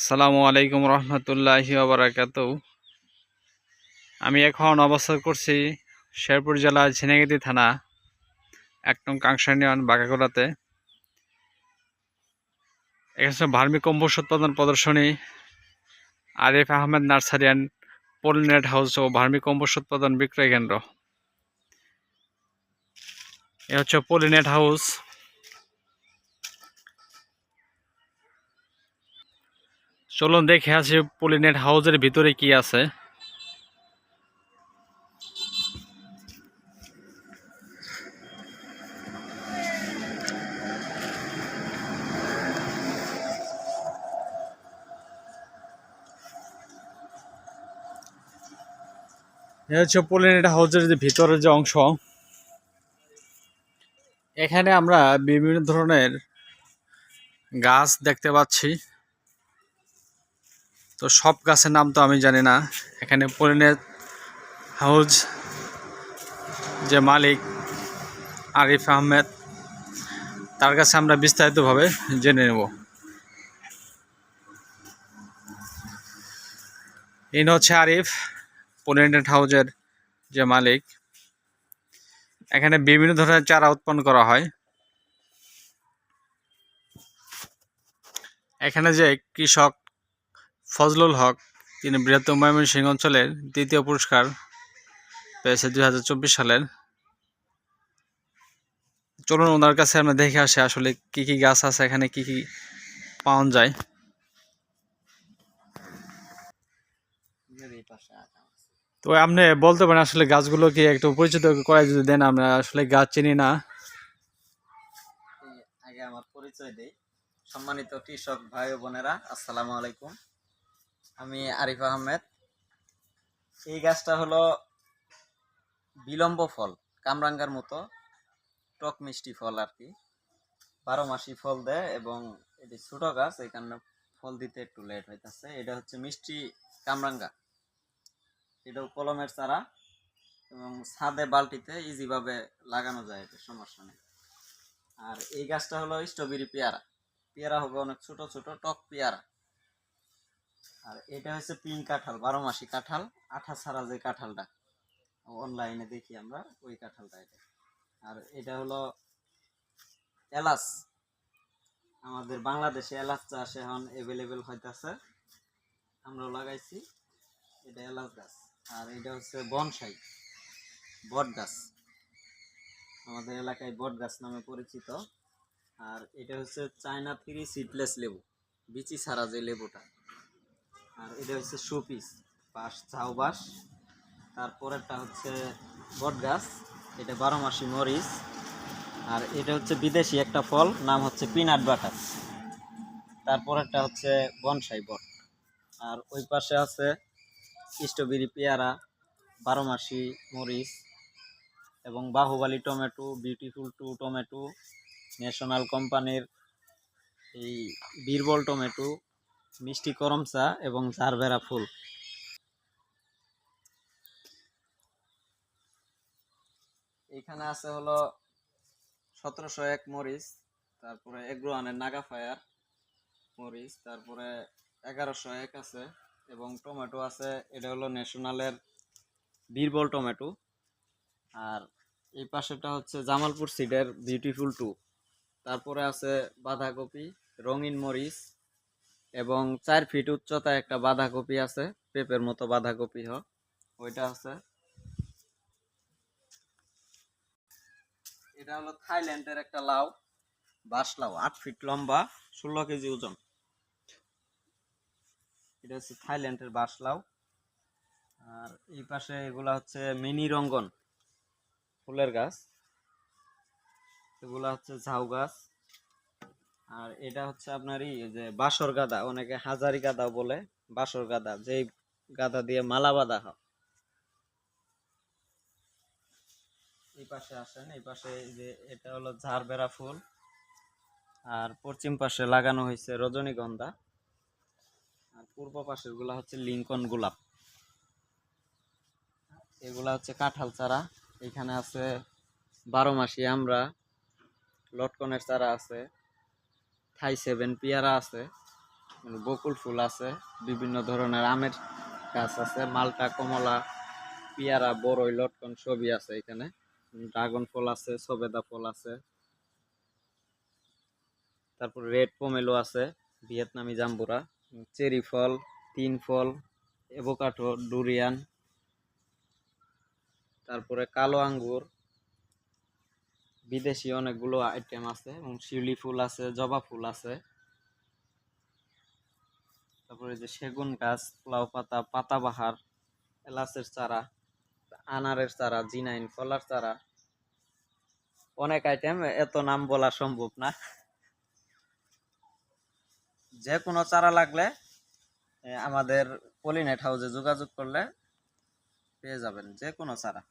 আসসালামু আলাইকুম রহমতুল্লাহি বারাকাত আমি এখন অবস্থান করছি শেরপুর জেলা ঝিনাইগাতি থানা, এক নং কাংসা ইউনিয়ন এখানে ভার্মি কম্পোস্ট উৎপাদন প্রদর্শনী, Arif Ahmed nursery and polynet house O vermi compost উৎপাদন বিক্রয় কেন্দ্র। এ হচ্ছে পোলিনেট হাউস চলুন দেখে আসি পলিনেট হাউসের ভিতরে কি আছে। হচ্ছে পলিনেট হাউসের যে ভিতরের যে অংশ। এখানে আমরা বিভিন্ন ধরনের গাছ দেখতে পাচ্ছি। তো সব গাছের নাম তো আমি জানি না। এখানে পরিণত হাউজ, যে মালিক আরিফ আহমেদ, তার কাছে আমরা বিস্তারিতভাবে জেনে নেব। ইনি হচ্ছে আরিফ পলিনেট হাউজের যে মালিক। এখানে বিভিন্ন ধরনের চারা উৎপন্ন করা হয়। এখানে যে কৃষক ফজলুল হক তিনি বৃহত্তম ময়মনসিংহ অঞ্চলের দ্বিতীয় পুরস্কার পেয়েছে দুই হাজার চব্বিশ সালের। চলুন ওনার কাছে আমরা দেখে আসি আসলে কি কি গাছ আছে, এখানে কি কি পাওয়া যায়। তো আপনি বলতে পারেন আসলে গাছগুলো কি একটু পরিচিত করাই যদি দেন, আমরা আসলে গাছ চিনি না। আগে আমার পরিচয় দেই। সম্মানিত কৃষক ভাই বোনেরা, আসসালামু আলাইকুম। আমি আরিফ আহমেদ। এই গাছটা হলো বিলম্ব ফল, কামরাঙ্গার মতো, টক মিষ্টি ফল আর কি। বারো মাসি ফল দেয় এবং এটি ছোট গাছ, এই কারণে ফল দিতে একটু লেট হইতেছে। এটা হচ্ছে মিষ্টি কামরাঙ্গা। এটাও কলমের চারা এবং ছাদে বালতিতে ইজিভাবে লাগানো যায়, এটা সমস্যা নেই। আর এই গাছটা হলো স্ট্রবেরি পেয়ারা। পেয়ারা হবে অনেক ছোট ছোট, টক পেয়ারা। আর এটা হচ্ছে পিঙ্ক কাঁঠাল, বারো মাসি কাঁঠাল, আঠা ছাড়া যে কাঁঠালটা। অনলাইনে দেখি আমরা, ওই কাঁঠালটা এটা। আর এটা হলো এলাচ। আমাদের বাংলাদেশে এলাচ চাষ এখন অ্যাভেলেবেল হইতাছে। আমরাও লাগাইছি। এটা এলাচ গাছ। আর এটা হচ্ছে বনসাই, বট গাছ। আমাদের এলাকায় বট গাছ নামে পরিচিত। আর এটা হচ্ছে চায়না থ্রি সিডলেস লেবু, বিচি ছাড়া যে লেবুটা। আর এটা হচ্ছে শোপিস বাঁশ ঝাউ বাঁশ। তারপরেরটা হচ্ছে বট গাছ, এটা বারো মাসি মরিচ। আর এটা হচ্ছে বিদেশি একটা ফল, নাম হচ্ছে পিনাট বাটার। তারপরেরটা হচ্ছে বনসাই বট। আর ওই পাশে আছে স্ট্রবেরি পেয়ারা, বারো মাসি মরিচ এবং Bahubali tomato, beautiful two tomato, national কোম্পানির এই বীরবল টমেটো মিষ্টি করমচা এবং ঝারবেরা ফুল। এখানে আছে হলো সতেরোশো এক মরিচ, তারপরে এগ্রোয়ানের নাগা ফায়ার মরিচ, তারপরে এগারোশো এক আছে এবং টমেটো আছে, এটা হলো ন্যাশনালের বীরবল টমেটো। আর এই পাশেটা হচ্ছে জামালপুর সিডের বিউটিফুল টু। তারপরে আছে বাঁধাকপি, রঙিন মরিচ এবং চার ফিট উচ্চতায় একটা বাঁধাকপি আছে, পেঁপের মতো বাঁধাকপি, হ। ওইটা আছে। এটা হলো থাইল্যান্ডের একটা লাউ। বাঁশ লাউ, আট ফিট লম্বা, ষোলো কেজি ওজন। এটা হচ্ছে থাইল্যান্ডের বাঁশ লাউ। আর এই পাশে এগুলা হচ্ছে মিনি রঙ্গন ফুলের গাছ। এগুলা হচ্ছে ঝাউ গাছ। আর এটা হচ্ছে আপনার ই যে বাসর গাদা, অনেকে হাজারি গাদা বলে, বাসর গাদা, যেই গাদা দিয়ে মালা বাঁধা হয়। এই পাশে আসেন, এই পাশে যে এটা হলো ঝাড়বেরা ফুল। আর পশ্চিম পাশে লাগানো হয়েছে রজনীগন্ধা। আর পূর্ব পাশেরগুলা হচ্ছে লিঙ্কন গোলাপ। এগুলা হচ্ছে কাঁঠাল চারা। এখানে আছে বারো মাসি, আমরা লটকনের চারা আছে। থাই সেভেন পেয়ারা আছে মানে বকুল ফুল আছে, বিভিন্ন ধরনের আমের গাছ আছে, মালটা, কমলা, পেয়ারা বড়ই লটকন সবই আছে এখানে। ড্রাগন ফল আছে, সবেদা ফল আছে। তারপর রেড পোমেলো আছে, ভিয়েতনামি জাম্বুরা চেরি ফল, তিন ফল এভোকাটো ডুরিয়ান। তারপরে কালো আঙ্গুর বিদেশি অনেকগুলো আইটেম আছে এবং শিউলি ফুল আছে, জবা ফুল আছে। তারপরে যে সেগুন গাছ, লাউ পাতা, পাতাবাহার, এলাচের চারা, আনারের চারা, জিনাইন, কলার চারা। অনেক আইটেম এত নাম বলা সম্ভব না। যে কোনো চারা লাগলে আমাদের পলিনেট হাউসে যোগাযোগ করলে পেয়ে যাবেন যে কোনো চারা।